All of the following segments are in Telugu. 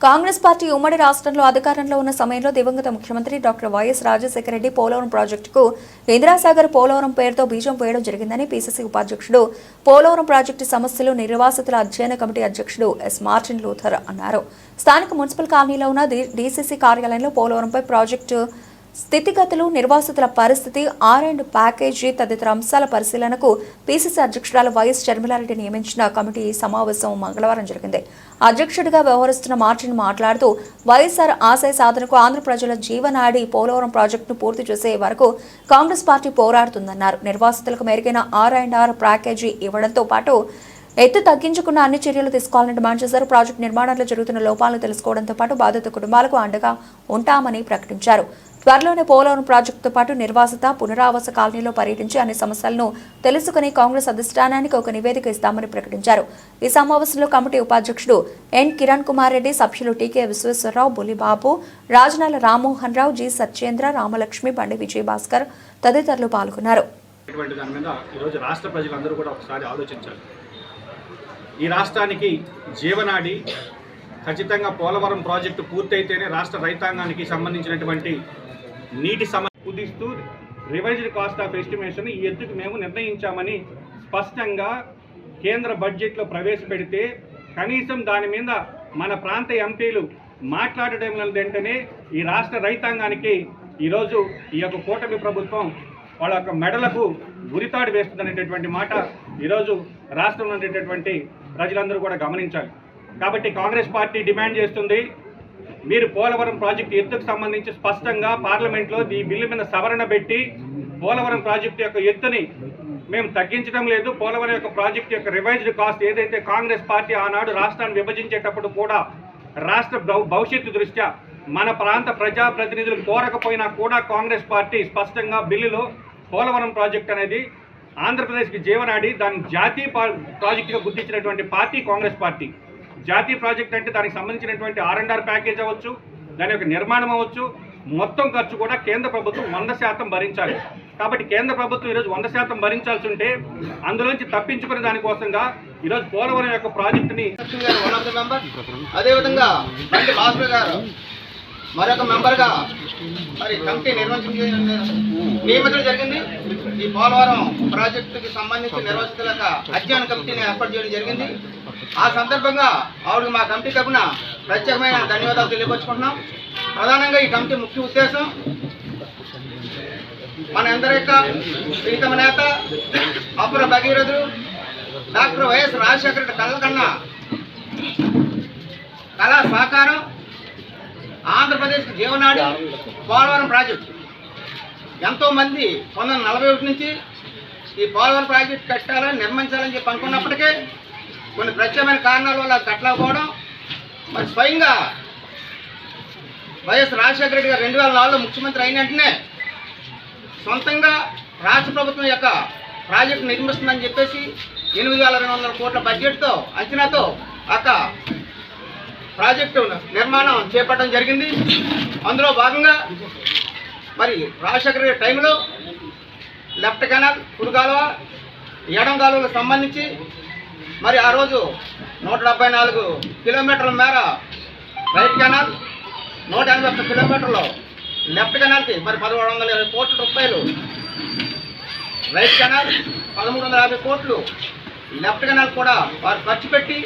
కాంగ్రెస్ పార్టీ ఉమ్మడి రాష్ట్రంలో అధికారంలో ఉన్న సమయంలో దివంగత ముఖ్యమంత్రి డాక్టర్ వైఎస్ రాజశేఖర రెడ్డి పోలవరం ప్రాజెక్టుకు ఇందిరాసాగర్ పోలవరం పేరుతో బీజం వేయడం జరిగిందని పీసీసీ ఉపాధ్యక్షుడు పోలవరం ప్రాజెక్టు సమస్యలు నిర్వాసితుల అధ్యయన కమిటీ అధ్యక్షుడు ఎస్. మార్టిన్ లూథర్ అన్నారు. స్థానిక మున్సిపల్ కాలనీలో ఉన్న డిసిసి డీసీసీ కార్యాలయంలో పోలవరంపై ప్రాజెక్టు స్థితిగతులు నిర్వాసితుల పరిస్థితి ఆర్ అండ్ ప్యాకేజీ తదితర అంశాల పరిశీలనకు పీసీసీ అధ్యక్షురాలు వైఎస్ షర్మిలారెడ్డి నియమించిన కమిటీ సమావేశం మంగళవారం జరిగింది. అధ్యక్షుడిగా వ్యవహరిస్తున్న మార్టిన్ మాట్లాడుతూ వైఎస్ఆర్ ఆశయ సాధనకు ఆంధ్ర ప్రజల జీవనాడి పోలవరం ప్రాజెక్టును పూర్తి చేసే వరకు కాంగ్రెస్ పార్టీ పోరాడుతుందన్నారు. నిర్వాసితులకు మెరుగైన ఆర్ అండ్ ఆర్ ప్యాకేజీ ఇవ్వడంతో పాటు ఎత్తు తగ్గించుకున్న అన్ని చర్యలు తీసుకోవాలని డిమాండ్ చేశారు. ప్రాజెక్టు నిర్మాణంలో జరుగుతున్న లోపాలను తెలుసుకోవడంతో పాటు బాధిత కుటుంబాలకు అండగా ఉంటామని ప్రకటించారు. త్వరలోనే పోలవరం ప్రాజెక్టుతో పాటు నిర్వాసిత పునరావాస కాలనీలో పర్యటించి అన్ని సమస్యలను తెలుసుకుని కాంగ్రెస్ అధిష్టానానికి ఒక నివేదిక ఇస్తామని ప్రకటించారు. ఈ సమావేశంలో కమిటీ ఉపాధ్యక్షుడు ఎన్ కిరణ్ కుమార్ రెడ్డి సభ్యులు టీకే విశ్వేశ్వరరావు బులిబాబు రాజనాల రామ్మోహన్ రావు జి సత్యేంద్ర రామలక్ష్మి బండి విజయభాస్కర్ తదితరులు పాల్గొన్నారు. దాని మీద ఈరోజు రాష్ట్ర ప్రజలందరూ కూడా ఒకసారి ఆలోచించాలి. ఈ రాష్ట్రానికి జీవనాడి ఖచ్చితంగా పోలవరం ప్రాజెక్టు పూర్తయితేనే రాష్ట్ర రైతాంగానికి సంబంధించినటువంటి నీటి సమస్య కుదిస్తూ రివైజ్డ్ కాస్ట్ ఆఫ్ ఎస్టిమేషన్ ఈ ఎత్తుకు మేము నిర్ణయించామని స్పష్టంగా కేంద్ర బడ్జెట్లో ప్రవేశపెడితే కనీసం దాని మీద మన ప్రాంత ఎంపీలు మాట్లాడడం వెంటనే ఈ రాష్ట్ర రైతాంగానికి ఈరోజు ఈ యొక్క కూటమి ప్రభుత్వం వాళ్ళ యొక్క మెడలకు గురితాడు వేస్తుందనేటటువంటి మాట ఈరోజు రాష్ట్రంలో ఉండేటటువంటి ప్రజలందరూ కూడా గమనించాలి. కాబట్టి కాంగ్రెస్ పార్టీ డిమాండ్ చేస్తుంది మీరు పోలవరం ప్రాజెక్టు ఎత్తుకు సంబంధించి స్పష్టంగా పార్లమెంట్లో ఈ బిల్లు మీద సవరణ పెట్టి పోలవరం ప్రాజెక్టు యొక్క ఎత్తుని మేము తగ్గించడం లేదు. పోలవరం యొక్క ప్రాజెక్టు యొక్క రివైజ్డ్ కాస్ట్ ఏదైతే కాంగ్రెస్ పార్టీ ఆనాడు రాష్ట్రాన్ని విభజించేటప్పుడు కూడా రాష్ట్ర భవిష్యత్తు దృష్ట్యా మన ప్రాంత ప్రజాప్రతినిధులు కోరకపోయినా కూడా కాంగ్రెస్ పార్టీ స్పష్టంగా బిల్లులో పోలవరం ప్రాజెక్ట్ అనేది ఆంధ్రప్రదేశ్కి జీవనాడి దాన్ని జాతీయ పా- ప్రాజెక్టుగా గుర్తించినటువంటి పార్టీ కాంగ్రెస్ పార్టీ. జాతీయ ప్రాజెక్ట్ అంటే దానికి సంబంధించినటువంటి ఆర్ అండ్ ఆర్ ప్యాకేజ్ అవ్వచ్చు దాని యొక్క నిర్మాణం అవ్వచ్చు. మొత్తం ఖర్చు కూడా కేంద్ర ప్రభుత్వం వంద శాతం భరించాలి. కాబట్టి కేంద్ర ప్రభుత్వం ఈరోజు వంద శాతం భరించాల్సి ఉంటే అందులోంచి తప్పించుకునే దానికోసంగా ఈరోజు పోలవరం యొక్క ప్రాజెక్టుని లక్ష్మి అదేవిధంగా గారు మరొక మెంబర్గా మరి కమిటీ నిర్వహించడం నియమితులు జరిగింది. ఈ పోలవరం ప్రాజెక్టుకి సంబంధించి నిర్వహించలేక అధ్యయన కమిటీని ఏర్పాటు చేయడం జరిగింది. ఆ సందర్భంగా ఆవిడ మా కమిటీ తరఫున ప్రత్యేకమైన ధన్యవాదాలు తెలియపరుచుకుంటున్నాం. ప్రధానంగా ఈ కమిటీ ముఖ్య ఉద్దేశం మన అందరి యొక్క ప్రీతమ నేత అపుర భగీరథుడు డాక్టర్ వైఎస్ రాజశేఖర రెడ్డి కళ్ళ కన్నా కళా సహకారం ఆంధ్రప్రదేశ్కి జీవనాడి పోలవరం ప్రాజెక్టు. ఎంతోమంది పంతొమ్మిది వందల నలభై ఒకటి నుంచి ఈ పోలవరం ప్రాజెక్టు కట్టాలని నిర్మించాలని చెప్పి అనుకున్నప్పటికీ కొన్ని ప్రత్యేకమైన కారణాల వల్ల అది కట్టలేకపోవడం మరి స్వయంగా వైఎస్ రాజశేఖర రెడ్డి గారు రెండు వేల నాలుగులో ముఖ్యమంత్రి అయిన వెంటనే సొంతంగా రాష్ట్ర ప్రభుత్వం యొక్క ప్రాజెక్టు నిర్మిస్తుందని చెప్పేసి ఎనిమిది వేల రెండు వందల కోట్ల బడ్జెట్తో అంచనాతో అక్క ప్రాజెక్టు నిర్మాణం చేపట్టడం జరిగింది. అందులో భాగంగా మరి రాజశేఖర టైంలో లెఫ్ట్ కెనాల్ కుడి కాలువ ఎడం కాలువలకు సంబంధించి మరి ఆ రోజు నూట డెబ్బై నాలుగు కిలోమీటర్ల మేర రైట్ కెనాల్ నూట ఎనభై ఒక్క కిలోమీటర్లు లెఫ్ట్ కెనాల్కి మరి పదమూడు వందల ఇరవై కోట్ల రూపాయలు రైట్ కెనాల్ పదమూడు వందల యాభై కోట్లు లెఫ్ట్ కెనాల్ కూడా వారు ఖర్చు పెట్టి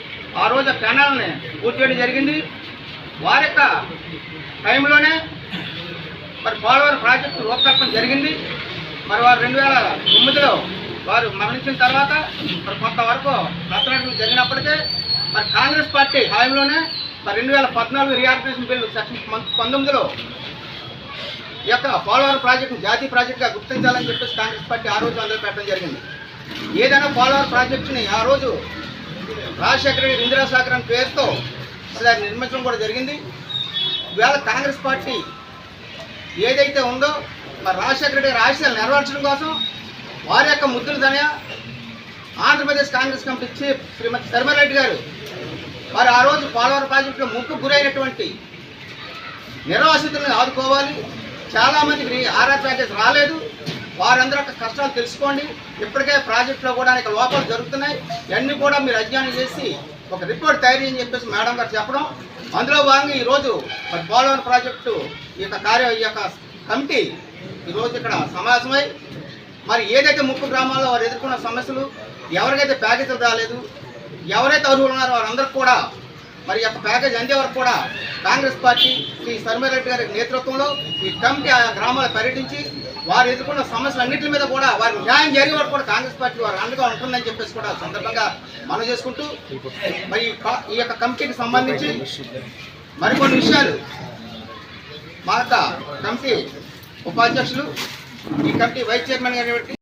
ఆ రోజు ప్యానల్ని పూర్తి చేయడం జరిగింది. వారి యొక్క టైంలోనే మరి పోలవరం ప్రాజెక్టు రూపకల్పన జరిగింది. మరి వారు రెండు వేల తొమ్మిదిలో వారు మరణించిన తర్వాత మరి కొంతవరకు రత్నాటం జరిగినప్పటికీ మరి కాంగ్రెస్ పార్టీ హాయంలోనే మరి రెండు వేల పద్నాలుగు రీఆర్గనైజేషన్ బిల్లు సెక్షన్ పంతొమ్మిదిలో ఈ యొక్క పోలవరం ప్రాజెక్టును జాతీయ ప్రాజెక్టుగా గుర్తించాలని చెప్పేసి కాంగ్రెస్ పార్టీ ఆ రోజు అందరూ పెట్టడం జరిగింది. ఏదైనా పోలవరం ప్రాజెక్టుని ఆ రోజు రాజశేఖర రెడ్డి ఇందిరాసాగర్ అనే పేరుతో మరి నిర్మించడం కూడా జరిగింది. ఇవాళ కాంగ్రెస్ పార్టీ ఏదైతే ఉందో మరి రాజశేఖర రెడ్డి గారి నెరవేర్చడం కోసం వారి యొక్క ముద్దుల ధనయ Andhra Pradesh Congress committee chief Shrimati Sharmareddy గారు వారు ఆ రోజు పోలవరం ప్రాజెక్టులో ముక్కు గురైనటువంటి నిర్వాసితులను ఆదుకోవాలి. చాలామందికి ఆర్ఆర్ ప్యాకేజ్ రాలేదు. వారందరూ కష్టాలు తెలుసుకోండి. ఇప్పటికే ప్రాజెక్టులో కూడా అనేక లోపాలు జరుగుతున్నాయి. ఇవన్నీ కూడా మీరు అధ్యయనం చేసి ఒక రిపోర్ట్ తయారు చేయని చెప్పేసి మేడం గారు చెప్పడం. అందులో భాగంగా ఈరోజు మరి పోలవరం ప్రాజెక్టు ఈ యొక్క కార్య ఈ యొక్క కమిటీ ఈరోజు ఇక్కడ సమావేశమై మరి ఏదైతే ముక్కు గ్రామాల్లో వారు ఎదుర్కొన్న సమస్యలు ఎవరికైతే ప్యాకేజీలు రాలేదు ఎవరైతే అర్హులు ఉన్నారో వారందరికీ కూడా మరి యొక్క ప్యాకేజ్ అందే వరకు కూడా కాంగ్రెస్ పార్టీ శ్రీ శర్మిరెడ్డి గారి నేతృత్వంలో ఈ కమిటీ ఆ గ్రామాలు పర్యటించి వారు ఎదుర్కొన్న సమస్యలన్నింటి మీద కూడా వారి న్యాయం జరిగే వారు కూడా కాంగ్రెస్ పార్టీ వారు అండగా ఉంటుందని చెప్పేసి కూడా సందర్భంగా మనం చేసుకుంటూ మరి ఈ ఈ యొక్క కమిటీకి సంబంధించి మరికొన్ని విషయాలు మా యొక్క కమిటీ ఉపాధ్యక్షులు ఈ కమిటీ వైస్ చైర్మన్ గారు